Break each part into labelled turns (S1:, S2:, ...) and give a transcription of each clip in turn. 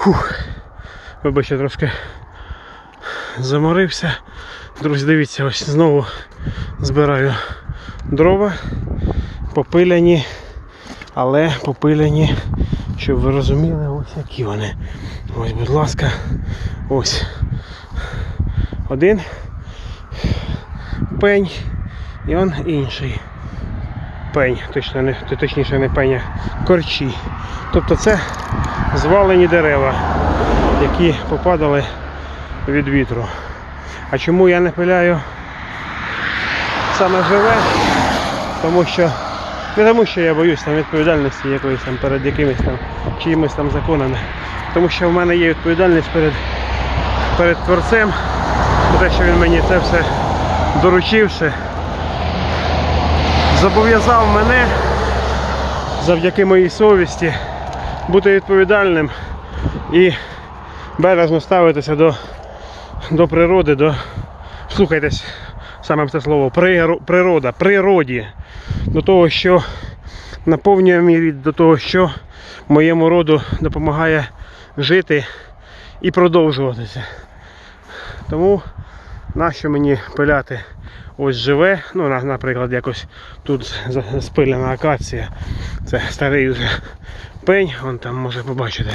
S1: Фух. Вибачте, трошки заморився. Друзі, дивіться, ось знову збираю дрова, попиляні, але попиляні, щоб ви розуміли, ось які вони. Ось, будь ласка, ось один пень і он інший пень, точно не, точніше не пень, а корчі. Тобто це звалені дерева, які попадали від вітру. А чому я не пиляю саме живе? Тому що не тому, що я боюсь там відповідальності якоїсь там перед якимись там чиїмось там законами. Тому що в мене є відповідальність перед, перед творцем, те, що він мені це все доручивши, зобов'язав мене завдяки моїй совісті бути відповідальним і бережно ставитися до, до природи, до слухайтесь саме це слово природа, природі, до того, що наповнює мій рід, до того, що моєму роду допомагає жити і продовжуватися. Тому нащо мені пиляти ось живе, ну, наприклад, якось тут спилена акація. Це старий вже пень, вон там може побачити.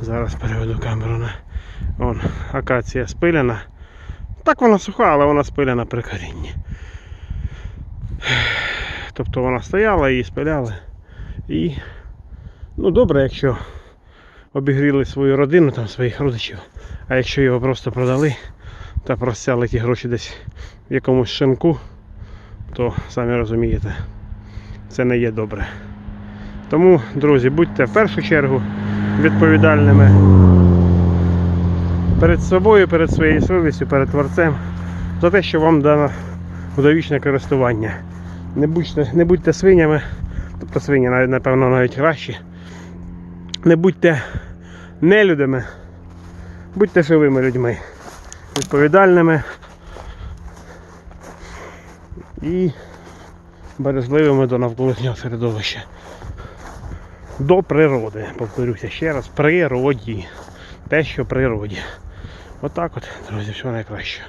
S1: Зараз переведу камеру на. Вон, акація спилена. Так вона суха, але вона спилена при корінні. Тобто вона стояла, її спиляли. І ну добре, якщо обігріли свою родину, там своїх родичів. А якщо його просто продали та просяли ті гроші десь в якомусь шинку, то самі розумієте, це не є добре. Тому, друзі, будьте в першу чергу відповідальними перед собою, перед своєю совістю, перед творцем за те, що вам дано довічне користування. Не будьте, не будьте свинями, тобто свині, навіть, напевно, навіть кращі. Не будьте нелюдами, будьте живими людьми, відповідальними і бережливими до навколишнього середовища. До природи, повторюся ще раз, природі. Те, що природі. Отак от, друзі, всього найкраще.